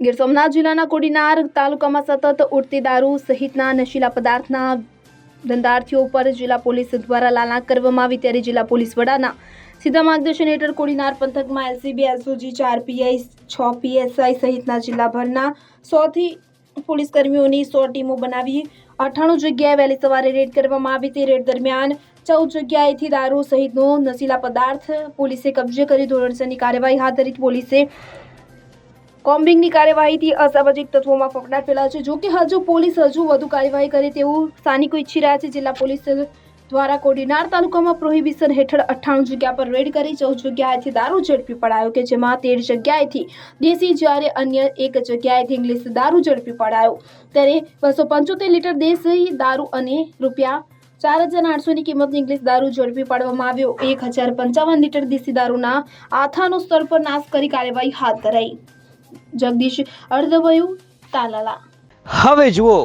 ગીર સોમનાથ જિલ્લાના કોડીનાર તાલુકામાં સતત ઉડતી દારૂ સહિતના નશીલા પદાર્થના ધંધાર્થીઓ ઉપર જિલ્લા પોલીસ દ્વારા લાલાક કરવામાં આવી ત્યારે જિલ્લા પોલીસ વડાના સીધા માર્ગદર્શન હેઠળ કોડીનાર પંથકમાં એલસીબી એસઓજી ચાર પીઆઈ છ પીએસઆઈ સહિતના જિલ્લાભરના સોથી પોલીસ કર્મીઓની સો ટીમો બનાવી અઠાણું જગ્યાએ વહેલી સવારે રેડ કરવામાં આવી તે રેડ દરમિયાન ચૌદ જગ્યાએથી દારૂ સહિતનો નશીલા પદાર્થ પોલીસે કબજે કરી ધોરણસરની કાર્યવાહી હાથ ધરી પોલીસે કોમ્બિંગની કાર્યવાહીથી અસામાજિક તત્વોમાં ફફડાટ ફેલાયો છે. જો કે હજુ પોલીસ હજુ વધુ કાર્યવાહી કરે તેવું સ્થાનિકો ઈચ્છી રહ્યા છે. જિલ્લા પોલીસ દ્વારા કોડીનાર તાલુકામાં પ્રોહિબિશન હેઠળ અઠ્ઠાણું જગ્યા પર રેડ કરી, ચૌદ જગ્યાએથી દારૂ ઝડપી પડાયો કે જેમાં તેર જગ્યાએથી દેશી જ્યારે અન્ય એક જગ્યાએથી ઇંગ્લિશ દારૂ ઝડપી પડાયો. ત્યારે બસો પંચોતેર લીટર દેશી દારૂ અને રૂપિયા ચાર હજાર આઠસોની કિંમતની ઇંગ્લિશ દારૂ ઝડપી પાડવામાં આવ્યો. એક હજાર પંચાવન લીટર દેશી દારૂના આથાનો સ્તર પર નાશ કરી કાર્યવાહી હાથ ધરાઈ. જગદીશ અર્ધવયુ તાલાલા. હવે જુઓ,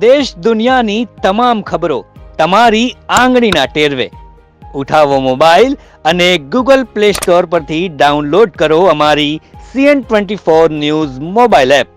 દેશ દુનિયાની તમામ ખબરો તમારી આંગળીના ટેરવે. ઉઠાવો મોબાઈલ અને ગૂગલ પ્લે સ્ટોર પરથી ડાઉનલોડ કરો અમારી CN twenty four news mobile app.